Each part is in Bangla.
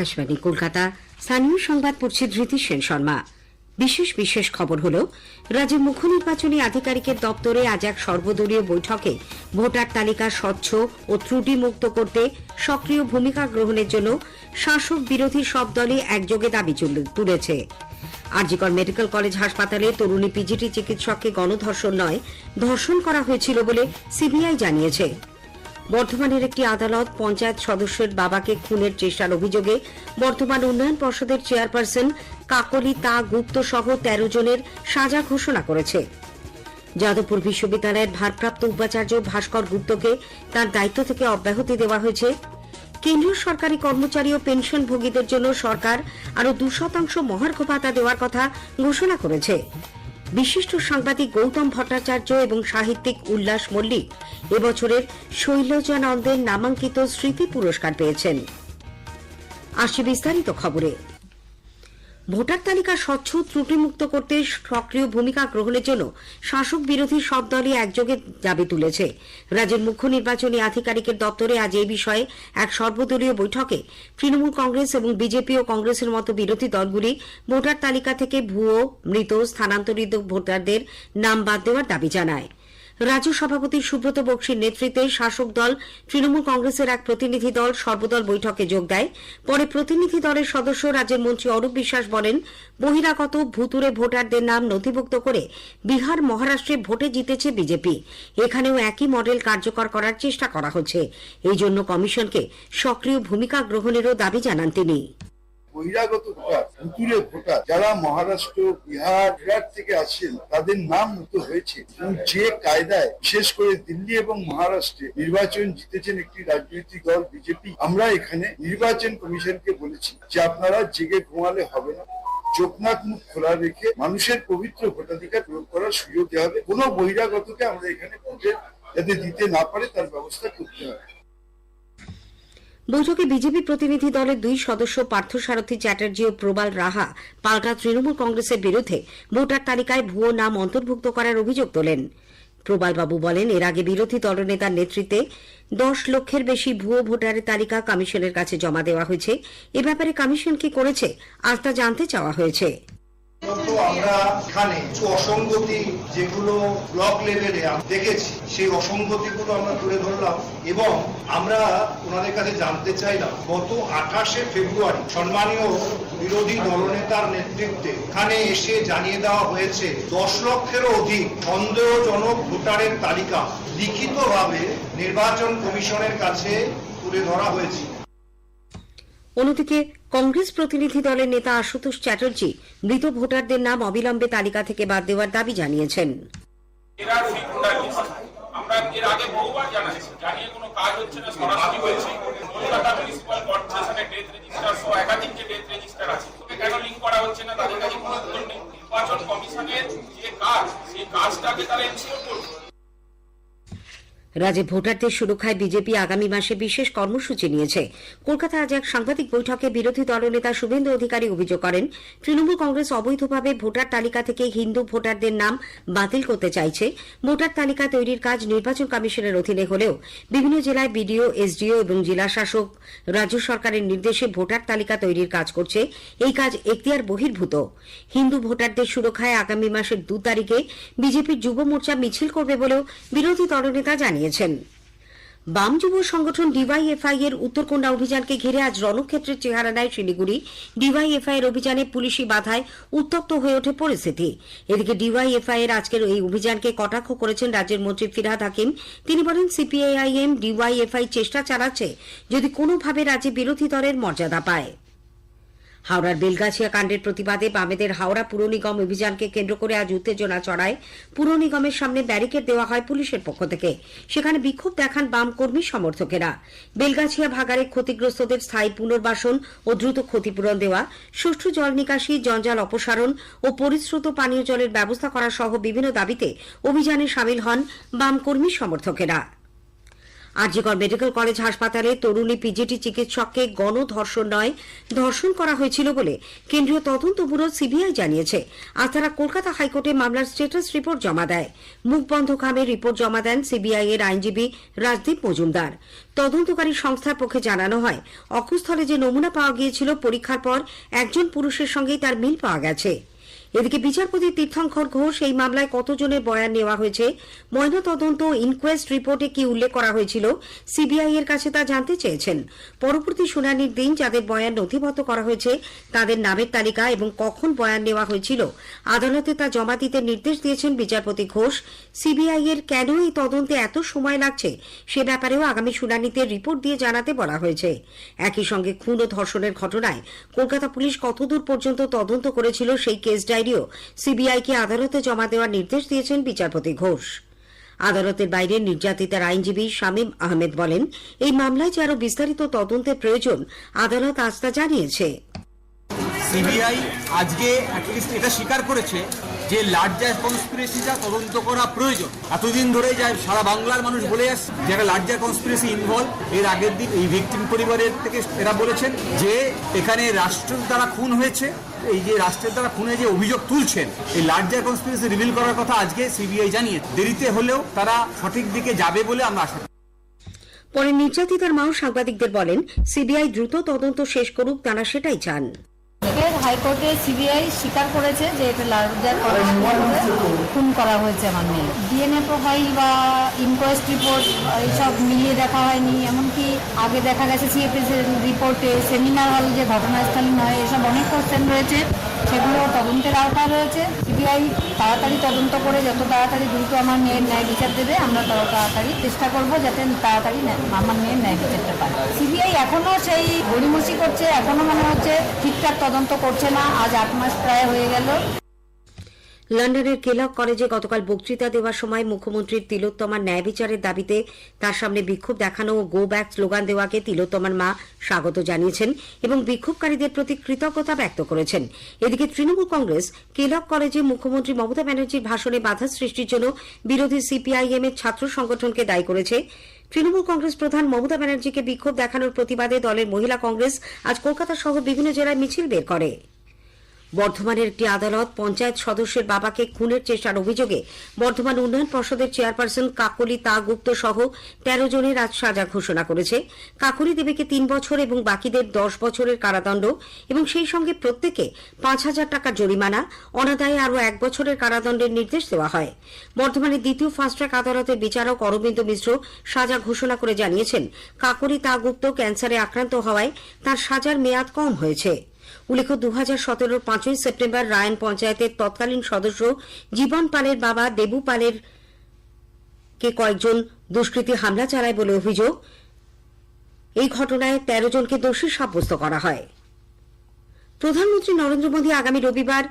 আকাশবাণী, কলকাতা। স্থানীয় সংবাদ পড়ছে ধৃতি সেন শর্মা। বিশেষ বিশেষ খবর হল রাজ্যের মুখ্য নির্বাচনী আধিকারিকের দপ্তরে আজ এক সর্বদলীয় বৈঠকে ভোটার তালিকা স্বচ্ছ ও ত্রুটিমুক্ত করতে সক্রিয় ভূমিকা গ্রহণের জন্য শাসক বিরোধী সব দলই একযোগে দাবি তুলেছে। আরজিকর মেডিকেল কলেজ হাসপাতালে তরুণী পিজিটি চিকিৎসককে গণধর্ষণ নয়, ধর্ষণ করা হয়েছিল বলে সিবিআই জানিয়েছে। বর্ধমানের একটি আদালত পঞ্চায়েত সদস্যের বাবাকে খুনের চেষ্টার অভিযোগে বর্ধমান উন্নয়ন পর্ষদের চেয়ারপারসন কাকলি তা গুপ্ত সহ তেরো জনের সাজা ঘোষণা করেছে। যাদবপুর বিশ্ববিদ্যালয়ের ভারপ্রাপ্ত উপাচার্য ভাস্কর গুপ্তকে তার দায়িত্ব থেকে অব্যাহতি দেওয়া হয়েছে। কেন্দ্রীয় সরকারি কর্মচারী ও পেনশনভোগীদের জন্য সরকার আরও দু শতাংশ মহার্ঘ ভাতা দেওয়ার কথা ঘোষণা করেছে। বিশিষ্ট সাংবাদিক গৌতম ভট্টাচার্য এবং সাহিত্যিক উল্লাস মল্লিক এবছরের শৈলজানন্দের নামাঙ্কিত স্মৃতি পুরস্কার পেয়েছেন। আসি বিস্তারিত খবরে। ভোটার তালিকা স্বচ্ছ, ত্রুটিমুক্ত করতে সক্রিয় ভূমিকা গ্রহণের জন্য শাসক বিরোধী সব দলই একযোগে দাবি তুলেছে। রাজ্যের মুখ্য নির্বাচনী আধিকারিকের দপ্তরে আজ এই বিষয়ে এক সর্বদলীয় বৈঠকে তৃণমূল কংগ্রেস এবং বিজেপি ও কংগ্রেসের মতো বিরোধী দলগুলি ভোটার তালিকা থেকে ভুয়ো, মৃত, স্থানান্তরিত ভোটারদের নাম বাদ দেওয়ার দাবি জানায়। রাজ্য সভাপতি সুব্রত বক্সির নেতৃত্বে শাসক দল, তৃণমূল কংগ্রেসের এক প্রতিনিধি দল সর্বদল বৈঠকে যোগ দেয়। পরে প্রতিনিধি দলের সদস্য রাজ্যের মন্ত্রী অরূপ বিশ্বাস বলেন, বহিরাগত ভুতুরে ভোটারদের নাম নথিভুক্ত করে বিহার, মহারাষ্ট্রে ভোটে জিতেছে বিজেপি। এখানেও একই মডেল কার্যকর করার চেষ্টা করা হচ্ছে। এই জন্য কমিশনকে সক্রিয় ভূমিকা গ্রহণেরও দাবি জানান তিনি। বহিরাগত ভোটার ভুতুরে ভোটার যারা মহারাষ্ট্র, বিহার গুজরাট থেকে আসছেন, তাদের নাম মুক্ত হয়েছে যে কায়দায়, বিশেষ করে দিল্লি এবং মহারাষ্ট্রে নির্বাচন জিতেছেন একটি রাজনৈতিক দল, বিজেপি, আমরা এখানে নির্বাচন কমিশনকে বলেছি যে আপনারা জেগে ঘুমালে হবে না। চোখ নাক মুখ খোলা রেখে মানুষের পবিত্র ভোটাধিকার প্রয়োগ করার সুযোগ দেওয়া হবে। কোনো বহিরাগতকে আমরা এখানে ভোটে যাতে দিতে না পারে, তার ব্যবস্থা করতে হবে। বৈঠকে বিজেপি প্রতিনিধি দলের দুই সদস্য পার্থসারথী চ্যাটার্জি ও প্রবাল রাহা পাল্টা তৃণমূল কংগ্রেসের বিরুদ্ধে ভোটার তালিকায় ভুয়ো নাম অন্তর্ভুক্ত করার অভিযোগ তোলেন। প্রবালবাবু বলেন, এর আগে বিরোধী দলনেতার নেতৃত্বে দশ লক্ষের বেশি ভুয়ো ভোটারের তালিকা কমিশনের কাছে জমা দেওয়া হয়েছে। এ ব্যাপারে কমিশন কি করেছে, আজ তা জানতে চাওয়া হয়েছে। আমরা এখানে অসঙ্গতি যেগুলো ব্লক লেভেলে দেখেছি, সেই অসঙ্গতিগুলো আমরা তুলে ধরলাম এবং আমরা ওনাদের কাছে জানতে চাইলাম, গত আঠাশে ফেব্রুয়ারি সম্মানীয় বিরোধী দলনেতার নেতৃত্বে এখানে এসে জানিয়ে দেওয়া হয়েছে, দশ লক্ষেরও অধিক সন্দেহজনক ভোটারের তালিকা লিখিতভাবে নির্বাচন কমিশনের কাছে তুলে ধরা হয়েছে। অন্যদিকে কংগ্রেস প্রতিনিধি দলের নেতা আশুতোষ চ্যাটার্জি মৃত ভোটারদের নাম অবিলম্বে তালিকা থেকে বাদ দেওয়ার দাবি জানিয়েছেন। নির্বাচন কমিশনের যে কাজ, সেই কাজটাকে তারা এনশিওর করবে। রাজ্যে ভোটারদের সুরক্ষায় বিজেপি আগামী মাসে বিশেষ কর্মসূচি নিয়েছে। কলকাতায় আজ এক সাংবাদিক বৈঠকে বিরোধী দলনেতা শুভেন্দু অধিকারী অভিযোগ করেন, তৃণমূল কংগ্রেস অবৈধভাবে ভোটার তালিকা থেকে হিন্দু ভোটারদের নাম বাতিল করতে চাইছে। ভোটার তালিকা তৈরির কাজ নির্বাচন কমিশনের অধীনে হলেও বিভিন্ন জেলায় বিডিও, এসডিও এবং জেলা শাসক রাজ্য সরকারের নির্দেশে ভোটার তালিকা তৈরির কাজ করছে। এই কাজ এখতিয়ার বহির্ভূত। হিন্দু ভোটারদের সুরক্ষায় আগামী মাসের দু তারিখে বিজেপির যুব মোর্চা মিছিল করবে বলেও বিরোধী দলনেতা জানিয়েছেন। বাম যুব সংগঠন ডিওয়াইএফআই এর উত্তরকন্যা অভিযানকে ঘিরে আজ রণক্ষেত্রের চেহারা নেয় শিলিগুড়ি। ডিওয়াইএফআই এর অভিযানে পুলিশি বাধায় উত্তপ্ত হয়ে ওঠে পরিস্থিতি। এদিকে ডিওয়াইএফআই এর আজকের এই অভিযানকে কটাক্ষ করেছেন রাজ্যের মন্ত্রী ফিরহাদ হাকিম। তিনি বলেন সিপিআইএম ডিওয়াইএফআই চেষ্টা চালাচ্ছে যদি কোনোভাবে রাজ্যে বিরোধী দলের মর্যাদা পায়। হাওড়ার বেলগাছিয়া কাণ্ডের প্রতিবাদে বামেদের হাওড়া পুর নিগম অভিযানকে কেন্দ্র করে আজ উত্তেজনা চড়ায় পুর নিগমের সামনে ব্যারিকেড দেওয়া হয় পুলিশের পক্ষ থেকে। সেখানে বিক্ষোভ দেখান বাম কর্মী সমর্থকেরা। বেলগাছিয়া ভাগাড়ে ক্ষতিগ্রস্তদের স্থায়ী পুনর্বাসন ও দ্রুত ক্ষতিপূরণ দেওয়া, সুষ্ঠু জল নিকাশি, জঞ্জাল অপসারণ ও পরিশ্রুত পানীয় জলের ব্যবস্থা করা সহ বিভিন্ন দাবিতে অভিযানে সামিল হন বাম কর্মী সমর্থকেরা। আরজিকর মেডিকেল কলেজ হাসপাতালে তরুণী পিজিটি চিকিৎসককে গণধর্ষণ নয়, ধর্ষণ করা হয়েছিল বলে কেন্দ্রীয় তদন্ত ব্যুরো সিবিআই জানিয়েছে। আজ তারা কলকাতা হাইকোর্টে মামলার স্টেটাস রিপোর্ট জমা দেয়। মুখ বন্ধ খামে রিপোর্ট জমা দেন সিবিআই এর আইনজীবী রাজদীপ মজুমদার। তদন্তকারী সংস্থার পক্ষে জানানো হয়, অকুস্থলে যে নমুনা পাওয়া গিয়েছিল, পরীক্ষার পর একজন পুরুষের সঙ্গেই তার মিল পাওয়া গেছে। এদিকে বিচারপতি তীর্থঙ্কর ঘোষ এই মামলায় কতজনের বয়ান নেওয়া হয়েছে? ময়না তদন্ত ইনকোয়েস্ট রিপোর্টে কি উল্লেখ করা হয়েছিল? সিবিআই এর কাছে তা জানতে চেয়েছেন। পরবর্তী শুনানির দিন যাদের বয়ান নথিবদ্ধ করা হয়েছে, তাদের নামের তালিকা এবং কখন বয়ান নেওয়া হয়েছিল, আদালতে তা জমা দিতে নির্দেশ দিয়েছেন বিচারপতি ঘোষ। সিবিআই এর কেন এই তদন্তে এত সময় লাগছে, সে ব্যাপারেও আগামী শুনানিতে রিপোর্ট দিয়ে জানাতে বলা হয়েছে। একই সঙ্গে খুন ও ধর্ষণের ঘটনায় কলকাতা পুলিশ কতদূর পর্যন্ত তদন্ত করেছিল সেই কেস ডায়েরিও সিবিআইকে আদালতে জমা দেওয়ার নির্দেশ দিয়েছেন বিচারপতি ঘোষ। আদালতের বাইরে নির্যাতিতার আইনজীবী শামীম আহমেদ বলেন, এই মামলায় যে আরও বিস্তারিত তদন্তের প্রয়োজন, আদালত আস্থা জানিয়েছে। সিবিআই আজকে এটা স্বীকার করেছে যে লার্জার কনস্পিরেসিটা তদন্ত করা প্রয়োজন। এতদিন ধরে যায় সারা বাংলার মানুষ বলে আসছে, যে একটা লার্জার কনস্পিরেসি ইনভলভ এর আগের দিন এই ভিকটিম পরিবারের থেকে এরা বলেছেন যে এখানে রাষ্ট্রের দ্বারা খুন হয়েছে, এই যে রাষ্ট্রের দ্বারা খুনে যে অভিযোগ তুলছেন, এই লার্জার কনস্পিরেসি রিভিল করার কথা আজকে সিবিআই জানিয়ে দেরিতে হলেও তারা সঠিক দিকে যাবে বলে আমরা আশা। পরে নির্যাতিতার মাও সাংবাদিকদের বলেন সিবিআই দ্রুত তদন্ত শেষ করুক, তারা সেটাই চান। ফের হাইকোর্টে সিবিআই স্বীকার করেছে যে এটা লার্জার খুন করা হয়েছে আমার মেয়ে। ডিএনএ প্রোফাইল বা ইনকোয়েস্ট রিপোর্ট এইসব মিলিয়ে দেখা হয়নি। এমনকি আগে দেখা গেছে সিএপিএস রিপোর্টে সেমিনার হল যে ঘটনাস্থল নয়, এসব অনেক কোশ্চেন রয়েছে। সেগুলো তদন্তের আওতায় রয়েছে। সিবিআই তাড়াতাড়ি তদন্ত করে যত তাড়াতাড়ি দ্রুত আমার মেয়ের ন্যায় বিচার দেবে, আমরা তত তাড়াতাড়ি চেষ্টা করব যাতে তাড়াতাড়ি আমার মেয়ের ন্যায় বিচারটা পায়। সিবিআই এখনও সেই গড়িমসি করছে এখনও মনে হচ্ছে ঠিকঠাক তদন্ত করছে না। আজ আট মাস প্রায় হয়ে গেল। লন্ডনের কেলক কলেজে গতকাল বক্তৃতা দেওয়ার সময় মুখ্যমন্ত্রীর তিলোত্তমার ন্যায় বিচারের দাবিতে তার সামনে বিক্ষোভ দেখানো ও গো ব্যাক স্লোগান দেওয়াকে তিলোত্তমার মা স্বাগত জানিয়েছেন এবং বিক্ষোভকারীদের প্রতি কৃতজ্ঞতা ব্যক্ত করেছেন। এদিকে তৃণমূল কংগ্রেস কেলক কলেজে মুখ্যমন্ত্রী মমতা ব্যানার্জির ভাষণে বাধা সৃষ্টির জন্য বিরোধী সিপিআইএম এর ছাত্র সংগঠনকে দায়ী করেছে। তৃণমূল কংগ্রেস প্রধান মমতা ব্যানার্জিকে বিক্ষোভ দেখানোর প্রতিবাদে দলের মহিলা কংগ্রেস আজ কলকাতা সহ বিভিন্ন জেলায় মিছিল বের করে। বর্ধমানের একটি আদালত পঞ্চায়েত সদস্যের বাবাকে খুনের চেষ্টার অভিযোগে বর্ধমান উন্নয়ন পর্ষদের চেয়ারপারসন কাকলি তা গুপ্ত সহ তেরো জনের আজ সাজা ঘোষণা করেছে। কাকলি দেবীকে তিন বছর এবং বাকিদের দশ বছরের কারাদণ্ড এবং সেই সঙ্গে প্রত্যেকে পাঁচ হাজার টাকার জরিমানা, অনাদায়ে আরও এক বছরের কারাদণ্ডের নির্দেশ দেওয়া হয়। বর্ধমানের দ্বিতীয় ফাস্ট ট্র্যাক আদালতের বিচারক অরবিন্দ মিশ্র সাজা ঘোষণা করে জানিয়েছেন, কাকলি তা গুপ্ত ক্যান্সারে আক্রান্ত হওয়ায় তার সাজার মেয়াদ কম হয়েছে। উল্লেখ্য দু হাজার সতেরোর পাঁচই সেপ্টেম্বর রায়ন পঞ্চায়েতের তৎকালীন সদস্য জীবন পালের বাবা দেবু পালের কয়েকজন দুষ্কৃতী হামলা চালায় বলে অভিযোগ। এই ঘটনায় তেরো জনকে দোষী সাব্যস্ত করা হয়। প্রধানমন্ত্রী নরেন্দ্র মোদী আগামী রবিবার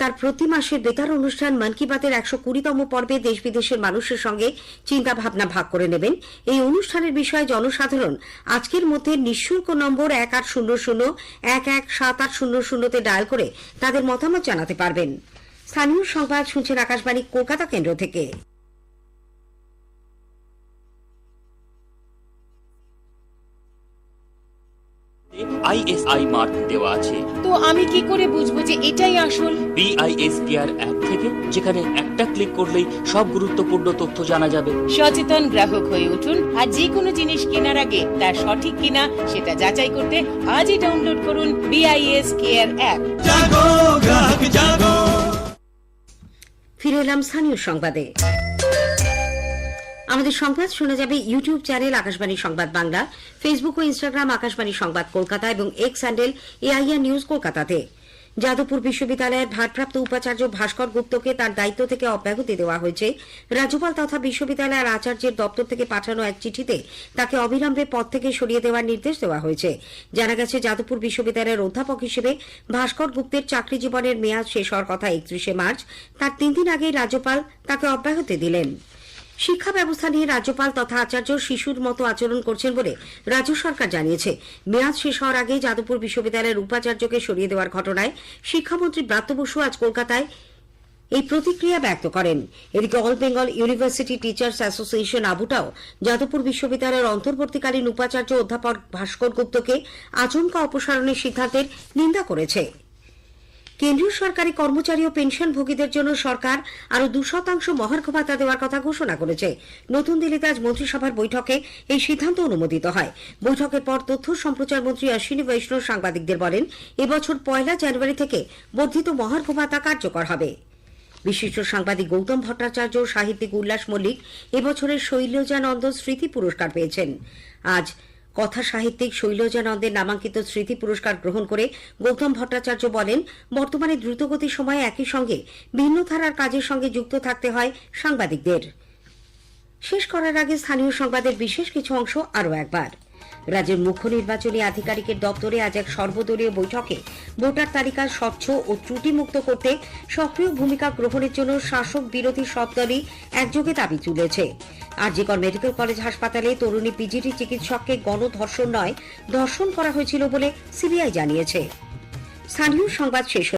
তার প্রতি মাসের বেতার অনুষ্ঠান মন কি বাতের একশো কুড়িতম পর্বে দেশ বিদেশের মানুষের সঙ্গে চিন্তা ভাবনা ভাগ করে নেবেন। এই অনুষ্ঠানের বিষয়ে জনসাধারণ আজকের মধ্যে নিঃশুল্ক নম্বর এক আট শূন্য শূন্য, এক এক সাত আট শূন্য শূন্যতে ডায়াল করে তাদের মতামত জানাতে পারবেন। স্থানীয় সংবাদ শুনছেন আকাশবাণী, কলকাতা কেন্দ্র থেকে। আইএসআই মার্ক দেওয়া আছে। তো আমি কি করে বুঝব যে এটাই আসল? বিআইএস কেয়ার অ্যাপ থেকে যেখানে একটা ক্লিক করলেই সব গুরুত্বপূর্ণ তথ্য জানা যাবে। সচেতন গ্রাহক হয়ে উঠুন আর যে কোনো জিনিস কেনার আগে তার সঠিক কিনা সেটা যাচাই করতে আজই ডাউনলোড করুন বিআইএস কেয়ার অ্যাপ ফিরে এলাম স্থানীয় সংবাদে। আমাদের সংবাদ শোনা যাবে ইউটিউব চ্যানেল আকাশবাণী সংবাদ বাংলা, ফেসবুক ও ইনস্টাগ্রাম আকাশবাণী সংবাদ কলকাতা এবং এক্স হ্যান্ডেল এআইআর নিউজ কলকাতাতে। যাদবপুর বিশ্ববিদ্যালয়ের ভারপ্রাপ্ত উপাচার্য ভাস্কর গুপ্তকে তার দায়িত্ব থেকে অব্যাহতি দেওয়া হয়েছে। রাজ্যপাল তথা বিশ্ববিদ্যালয়ের আচার্যের দপ্তর থেকে পাঠানো এক চিঠিতে তাকে অবিলম্বে পদ থেকে সরিয়ে দেওয়ার নির্দেশ দেওয়া হয়েছে। জানা গেছে, যাদবপুর বিশ্ববিদ্যালয়ের অধ্যাপক হিসেবে ভাস্কর গুপ্তের চাকরি জীবনের মেয়াদ শেষ হওয়ার কথা একত্রিশে মার্চ, তার তিন দিন আগেই রাজ্যপাল তাকে অব্যাহতি দিলেন। শিক্ষা ব্যবস্থা নিয়ে রাজ্যপাল তথা আচার্য শিশুর মতো আচরণ করছেন বলে রাজ্য সরকার জানিয়েছে। মেয়াদ শেষ হওয়ার আগে যাদবপুর বিশ্ববিদ্যালয়ের উপাচার্যকে সরিয়ে দেওয়ার ঘটনায় শিক্ষামন্ত্রী ব্রাত্য বসু আজ কলকাতায় এই প্রতিক্রিয়া ব্যক্ত করেন। এদিকে all Bengal university teachers association আবুটাও Jadavpur বিশ্ববিদ্যালয়ের অন্তর্বর্তীকালীন উপাচার্য অধ্যাপক ভাস্কর গুপ্তকে আচমকা অপসারণের সিদ্ধান্তের নিন্দা করেছে। কেন্দ্রীয় সরকারি কর্মচারী ও পেনশনভোগীদের জন্য সরকার আরও দু শতাংশ মহার্ঘ ভাতা দেওয়ার কথা ঘোষণা করেছে। নতুন দিল্লিতে আজ মন্ত্রিসভার বৈঠকে এই সিদ্ধান্ত অনুমোদিত হয়। বৈঠকের পর তথ্য সম্প্রচার মন্ত্রী অশ্বিনী বৈষ্ণব সাংবাদিকদের বলেন, এবছর পয়লা জানুয়ারি থেকে বর্ধিত মহার্ঘ ভাতা কার্যকর হবে। বিশিষ্ট সাংবাদিক গৌতম ভট্টাচার্য সাহিত্যিক উল্লাস মল্লিক এবছরের শৈলজানন্দ স্মৃতি পুরস্কার পেয়েছেন। আজ কথা সাহিত্যিক শৈলজানন্দের নামাঙ্কিত স্মৃতি পুরস্কার গ্রহণ করে গৌতম ভট্টাচার্য বলেন, বর্তমানে দ্রুতগতির সময়ে একই সঙ্গে ভিন্ন ধারার কাজের সঙ্গে যুক্ত থাকতে হয় সাংবাদিকদের। শেষ করার আগে স্থানীয় সংবাদের বিশেষ কিছু অংশ আরও একবার। রাজ্যের মুখ্য নির্বাচনী আধিকারিকের দপ্তরে আজ এক সর্বদলীয় বৈঠকে ভোটার তালিকা স্বচ্ছ ও ত্রুটিমুক্ত করতে সক্রিয় ভূমিকা গ্রহণের জন্য শাসক বিরোধী সব দলই একযোগে দাবি তুলেছে আরজিকর মেডিকেল কলেজ হাসপাতালে তরুণী পিজিটি চিকিৎসককে গণধর্ষণ নয়, ধর্ষণ করা হয়েছিল বলে সিবিআই জানিয়েছে স্থানীয় সংবাদ শেষ।